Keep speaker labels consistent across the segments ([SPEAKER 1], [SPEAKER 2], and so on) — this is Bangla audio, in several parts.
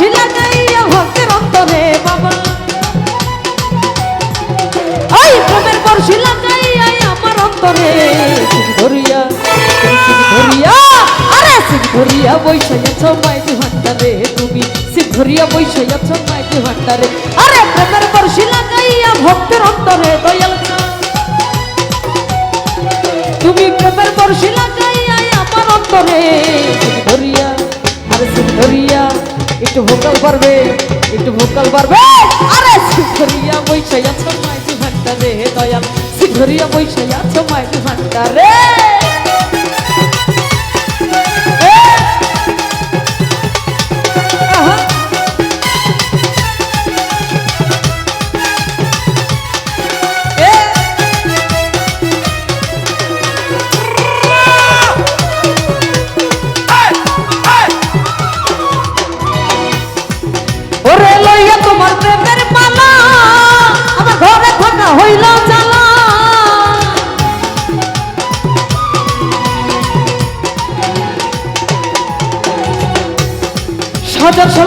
[SPEAKER 1] বর্ষি লাগাইয়া ভক্তের অন্তরে বাবা ওই প্রেমের বর্ষি লাগাইয়া আমার অন্তরে ধরিয়া ধরিয়া, আরে ধরিয়া বৈশাইয়াছ মাইতি ভান্ডারে তুমি। ধরিয়া বৈশাইয়াছ মাইতি ভান্ডারে। আরে প্রেমের বর্ষি লাগাইয়া ভক্তের অন্তরে দয়াল। তুমি প্রেমের বর্ষি লাগাইয়া আমার অন্তরে একটু ভোকাল পারবে একটু ভোকাল পারবে আরে! সিং ধরিয়া বৈশাইয়াছ মাইতি ভান্ডারে দয়াল। সিং ধরিয়া বৈশাইয়াছ মাইতি ভান্ডারে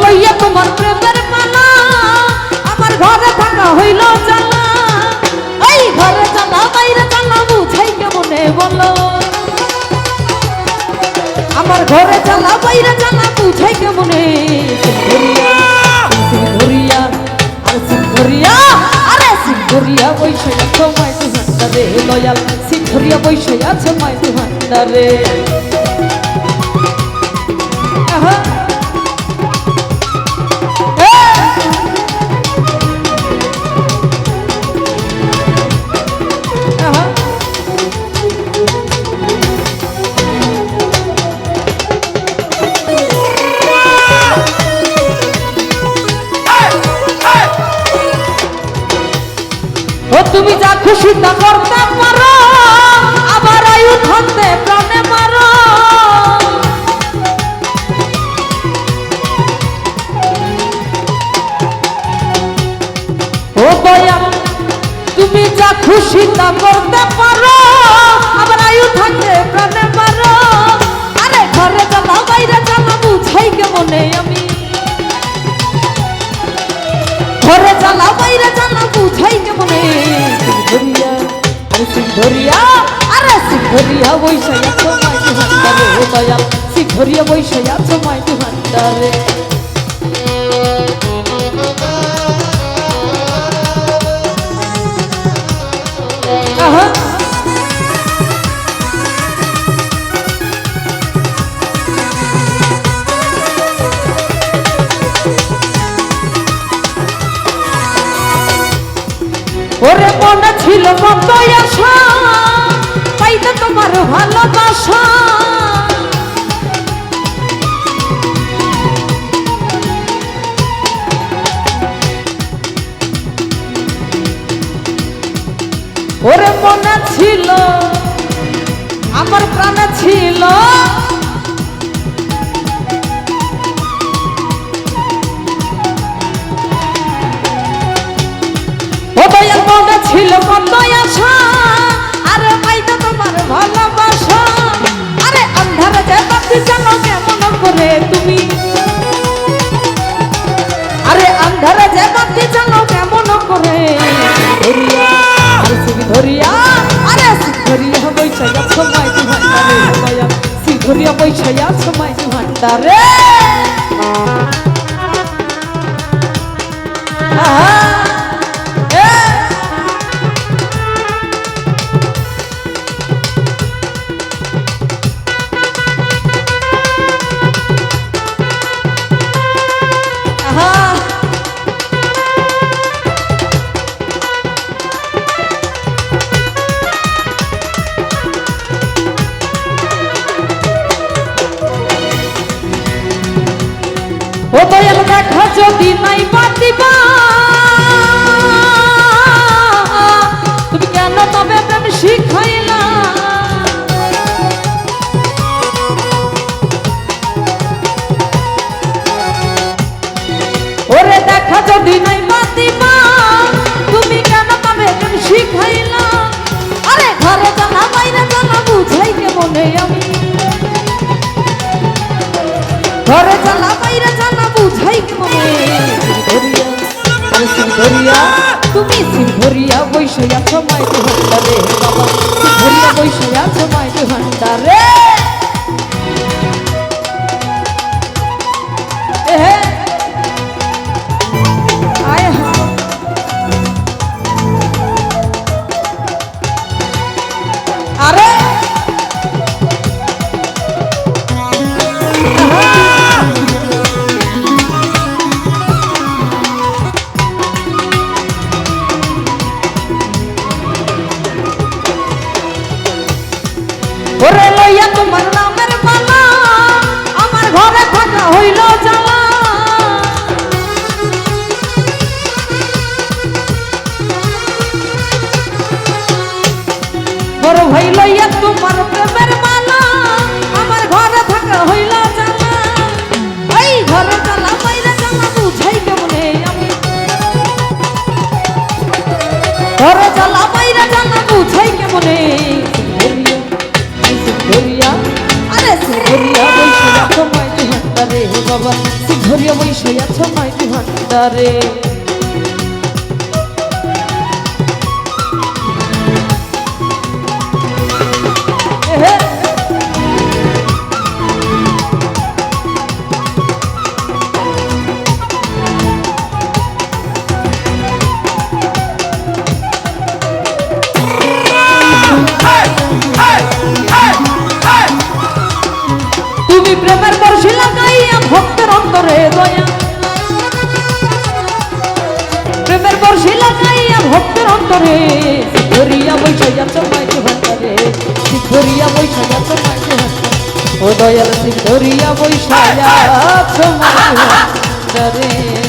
[SPEAKER 1] লইয়া তোমার প্রেমের মালা আমার ঘরে থাকা হইল জ্বালা। এই ঘরে জ্বালা, বাইরে জ্বালা, বুঝাই কেমনে বলো? আমার ঘরে জ্বালা, বাইরে জ্বালা, বুঝাই কেমনে? সিংহরিয়া আরে সিংহরিয়া আরে সিংহরিয়া বৈশায়া সময় তু ভান্ডারে লয়াল সিংহরিয়া বৈশায়া সময় তু ভান্ডারে আহা। তুমি যা খুশি তা করতে পারো, আবার আয়ু ধরতে প্রাণে মারো। ও বয়া তুমি যা খুশি তা করতে পারো, আবার আয়ু থাকতে আরে বৈশাখ তোমায় তু ভান্ডারে দয়াল। সিংহরিয়া বৈশায়া সময় তু ভালোবাসা। ওরে মনে ছিল আমার প্রাণে ছিল। ছিল কত আরে আন্ধারে যে বাতি জানো কেমন করে? ধরিয়া, আরে সিং ধরিয়া, আরে ধরিয়া বৈশায়া সময় তু ভান্ডারে দয়াল সিং ধরিয়া বৈশায়া সময় তু ও দয়াল দেখা যদি নাই পাতিবা ধরিয়া। তুমি সিং ধরিয়া বৈশে আছো মাইটি ভান্ডারে। বাবা সিং ধরিয়া সময় আছো মাইটি বাবা সিংহরিয়া বৈশাখ আছো মাইতি ভান্ডারে। অন্তরে দয়া। প্রেমের বর্ষি লাগাইয়া ভক্তের অন্তরে ধরিয়া বৈশা যাচ্ছ মাইকে ভান্ডারে। ধরিয়া বৈশা যাচ্ছ মাইকে ভান্ডারে। ও দয়াল সিং ধরিয়া বৈশা যাচ্ছ মাইকে ভান্ডারে।